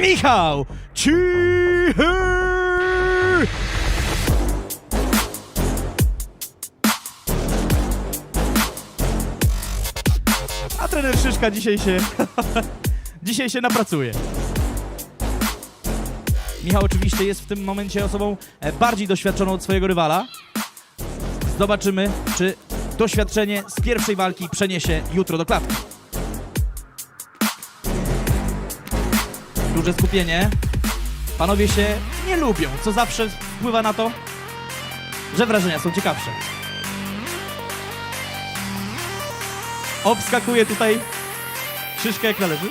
Michał Cichy! A trener Szyszka dzisiaj się dzisiaj się napracuje. Michał oczywiście jest w tym momencie osobą e, bardziej doświadczoną od swojego rywala. Zobaczymy, czy doświadczenie z pierwszej walki przeniesie jutro do klatki. Duże skupienie. Panowie się nie lubią, co zawsze wpływa na to, że wrażenia są ciekawsze. Obskakuje tutaj szyszkę jak należy.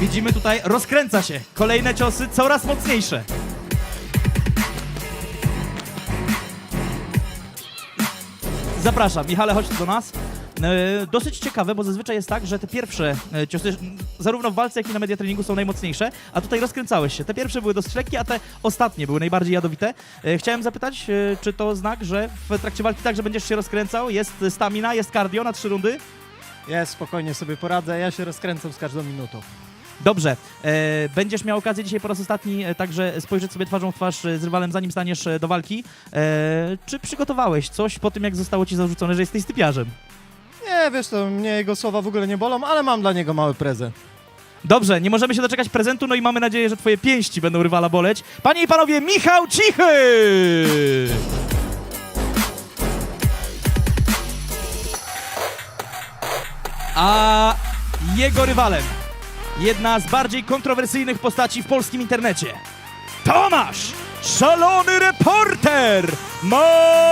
Widzimy tutaj, rozkręca się. Kolejne ciosy coraz mocniejsze. Zapraszam, Michale, chodź do nas. E, dosyć ciekawe, bo zazwyczaj jest tak, że te pierwsze e, ciosy, zarówno w walce, jak i na media treningu są najmocniejsze, a tutaj rozkręcałeś się. Te pierwsze były dosyć lekkie, a te ostatnie były najbardziej jadowite. E, chciałem zapytać, czy to znak, że w trakcie walki także będziesz się rozkręcał? Jest stamina, jest cardio na trzy rundy? Jest, spokojnie sobie poradzę, ja się rozkręcam z każdą minutą. Dobrze. E, będziesz miał okazję dzisiaj po raz ostatni e, także spojrzeć sobie twarzą w twarz e, z rywalem, zanim staniesz e, do walki. E, czy przygotowałeś coś po tym, jak zostało ci zarzucone, że jesteś typiarzem? Nie, wiesz to, mnie jego słowa w ogóle nie bolą, ale mam dla niego mały prezent. Dobrze, nie możemy się doczekać prezentu, no i mamy nadzieję, że twoje pięści będą rywala boleć. Panie i panowie, Michał Cichy! A jego rywalem, jedna z bardziej kontrowersyjnych postaci w polskim internecie, Tomasz, szalony reporter, Matysiak!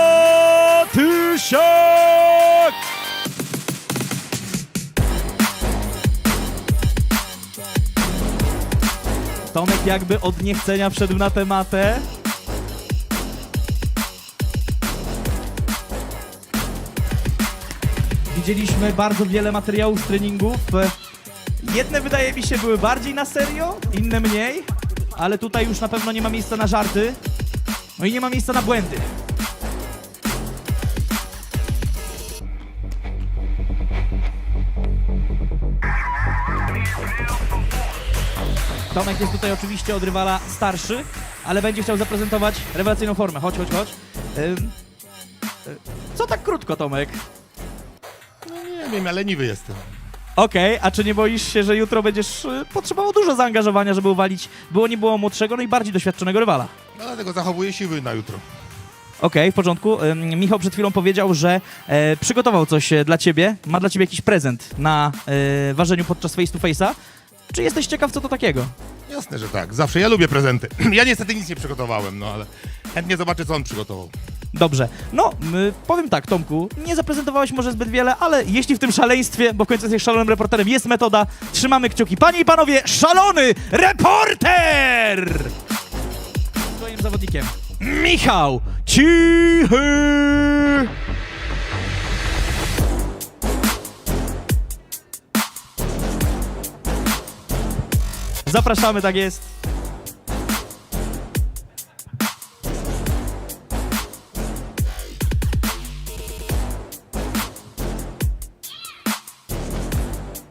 Tomek jakby od niechcenia wszedł na tematę. Widzieliśmy bardzo wiele materiałów z treningów. Jedne wydaje mi się były bardziej na serio, inne mniej, ale tutaj już na pewno nie ma miejsca na żarty. No i nie ma miejsca na błędy. Tomek jest tutaj oczywiście od rywala starszy, ale będzie chciał zaprezentować rewelacyjną formę. Chodź, chodź, chodź. Y, co tak krótko, Tomek? No nie wiem, ja leniwy jestem. Okej, a czy nie boisz się, że jutro będziesz y, potrzebował dużo zaangażowania, żeby uwalić było nie było młodszego, no i bardziej doświadczonego rywala? No, dlatego zachowuję siły na jutro. Okej, w porządku. Ym, Michał przed chwilą powiedział, że e, przygotował coś e, dla ciebie. Ma dla ciebie jakiś prezent na e, ważeniu podczas face to face'a. Czy jesteś ciekaw, co to takiego? Jasne, że tak. Zawsze ja lubię prezenty. Ja niestety nic nie przygotowałem, no ale chętnie zobaczę, co on przygotował. Dobrze. No, powiem tak, Tomku, nie zaprezentowałeś może zbyt wiele, ale jeśli w tym szaleństwie, bo w końcu jesteś szalonym reporterem, jest metoda, trzymamy kciuki. Panie i panowie, szalony reporter! Swoim zawodnikiem Michał Cichy! Zapraszamy, tak jest.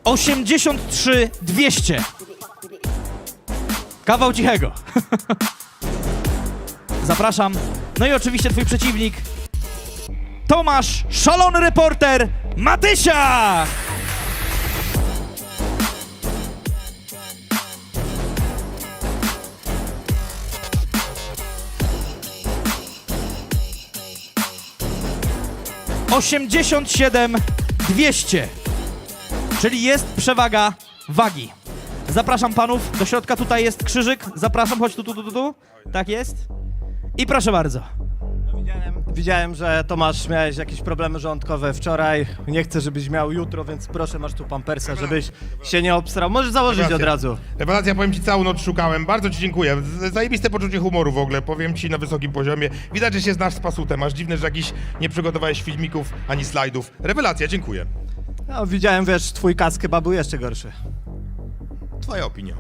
Osiemdziesiąt trzy dwieście. Kawał cichego. Zapraszam. No i oczywiście twój przeciwnik Tomasz, szalony reporter Matysia! Osiemdziesiąt siedem dwieście. Czyli jest przewaga wagi. Zapraszam panów do środka, tutaj jest krzyżyk. Zapraszam, chodź tu, tu, tu, tu, tu. Tak jest. I proszę bardzo. Widziałem, widziałem, że Tomasz miałeś jakieś problemy żołądkowe wczoraj. Nie chcę, żebyś miał jutro, więc proszę, masz tu pampersa, żebyś się nie obstrał. Możesz założyć od Rewelacja. razu. Rewelacja, powiem ci, całą noc szukałem. Bardzo ci dziękuję. Z- Zajebiste poczucie humoru w ogóle, powiem ci, na wysokim poziomie. Widać, że się znasz z pasutem. Aż dziwne, że jakiś nie przygotowałeś filmików ani slajdów. Rewelacja, dziękuję. No, widziałem, wiesz, twój kask chyba był jeszcze gorszy. Twoja opinia.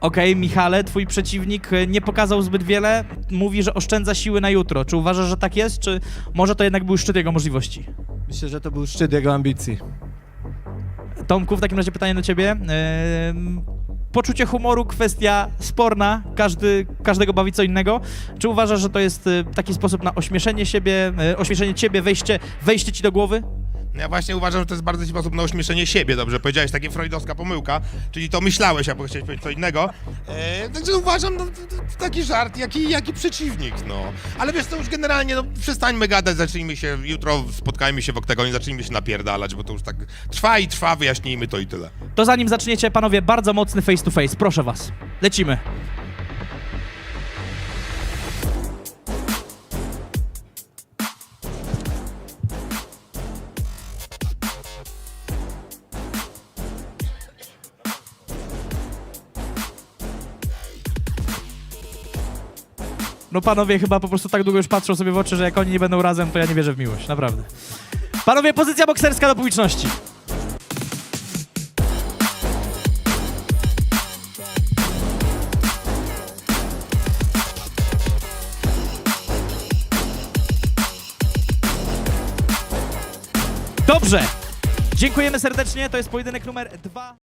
Okej, Michale, twój przeciwnik e, nie pokazał zbyt wiele. Mówi, że oszczędza siły na jutro. Czy uważasz, że tak jest, czy może to jednak był szczyt jego możliwości? Myślę, że to był szczyt jego ambicji. Tomku, w takim razie pytanie do ciebie. Poczucie humoru, kwestia sporna, każdy, każdego bawi co innego. Czy uważasz, że to jest e, taki sposób na ośmieszenie siebie, e, ośmieszenie ciebie, wejście, wejście ci do głowy? Ja właśnie uważam, że to jest bardzo sposób na ośmieszenie siebie, dobrze powiedziałeś, takie freudowska pomyłka, czyli to myślałeś, a chciałeś powiedzieć co innego. E, także uważam, no, taki żart, jaki, jaki przeciwnik, no. Ale wiesz, to już generalnie, no, przestańmy gadać, zacznijmy się, jutro spotkajmy się w oktagonie, zacznijmy się napierdalać, bo to już tak trwa i trwa, wyjaśnijmy to i tyle. To zanim zaczniecie, panowie, bardzo mocny face to face. Proszę was. Lecimy. No panowie chyba po prostu tak długo już patrzą sobie w oczy, że jak oni nie będą razem, to ja nie wierzę w miłość, naprawdę. Panowie, pozycja bokserska do publiczności. Dobrze. Dziękujemy serdecznie. To jest pojedynek numer dwa.